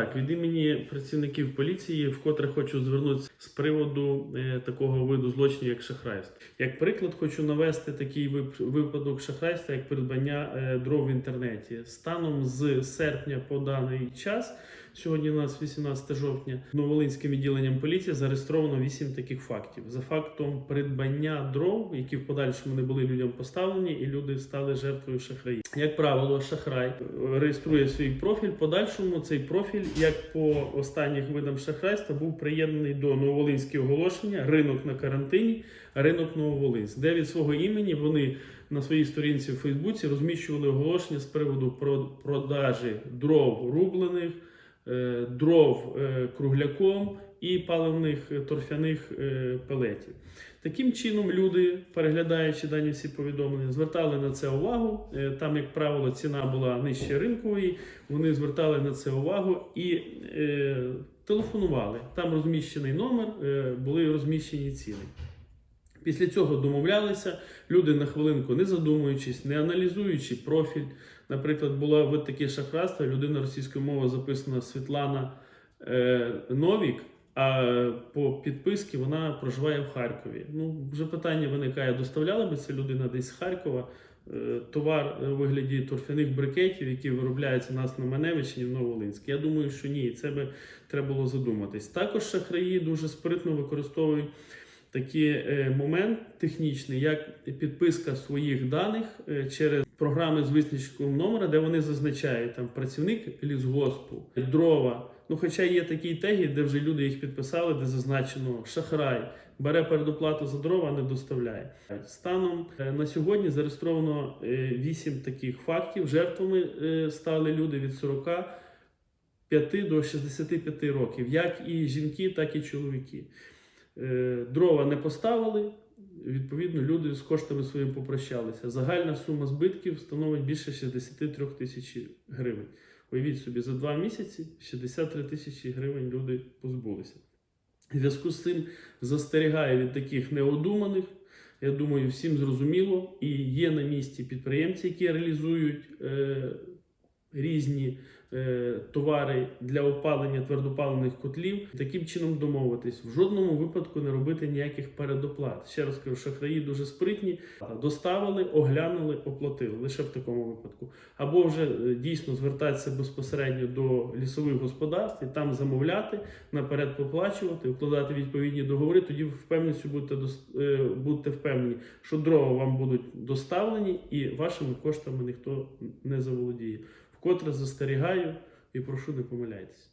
Так, від імені працівників поліції вкотре хочу звернутися з приводу е, такого виду злочинів, як шахрайство. Як приклад, хочу навести такий вип- випадок шахрайства, як придбання е, дров в інтернеті. Станом з серпня по даний час, сьогодні у нас 18 жовтня, Новолинським відділенням поліції зареєстровано 8 таких фактів. За фактом придбання дров, які в подальшому не були людям поставлені, і люди стали жертвою шахраїв. Як правило, шахрай е, реєструє свій профіль. Подальшому цей профіль, як по останніх видам шахрайства, був приєднаний до Нововолинського оголошення ринок на карантині, ринок Нововолинськ, де від свого імені вони на своїй сторінці в Фейсбуці розміщували оголошення з приводу про- продажі дров рублених, дров е, кругляком і паливних е, торфяних е, пелетів. Таким чином, люди, переглядаючи дані всі повідомлення, звертали на це увагу. Е, Там, як правило, ціна була нижче ринкової. Вони звертали на це увагу і е, телефонували. Там розміщений номер, е, були розміщені ціни. Після цього домовлялися. Люди на хвилинку, не задумуючись, не аналізуючи профіль. Наприклад, була от таке шахрайство, людина російською мовою записана Світлана е, Новік, а по підписці вона проживає в Харкові. Ну, вже питання виникає: доставляла би ця людина десь з Харкова е, товар у вигляді торфяних брикетів, які виробляються у нас на Маневичині в Новолинській? Я думаю, що ні, це би треба було задуматись. Також шахраї дуже спритно використовують такий е, момент технічний, як підписка своїх даних е, через програми з визначком номера, де вони зазначають там працівник лісгоспу, дрова. Ну, хоча є такі теги, де вже люди їх підписали, де зазначено шахрай, бере передоплату за дрова, не доставляє. Станом е, на сьогодні зареєстровано 8 таких фактів. Жертвами стали люди від 45 до 65 років, як і жінки, так і чоловіки. Е, Дрова не поставили, відповідно, люди з коштами своїм попрощалися. Загальна сума збитків становить більше 63 тисяч гривень. Уявіть собі, за два місяці 63 тисячі гривень люди позбулися. В зв'язку з цим застерігаю від таких неодуманих. Я думаю, всім зрозуміло, і є на місці підприємці, які реалізують е, різні е, товари для опалення твердопаливних котлів. Таким чином домовитись. В жодному випадку не робити ніяких передоплат. Ще раз кажу, шахраї дуже спритні. Доставили, оглянули, оплатили лише в такому випадку. Або вже е, дійсно звертатися безпосередньо до лісових господарств і там замовляти, наперед поплачувати, вкладати відповідні договори. Тоді впевненістю будете е, будете впевнені, що дрова вам будуть доставлені і вашими коштами ніхто не заволодіє. Вкотре застерігаю і прошу не помиляйтесь.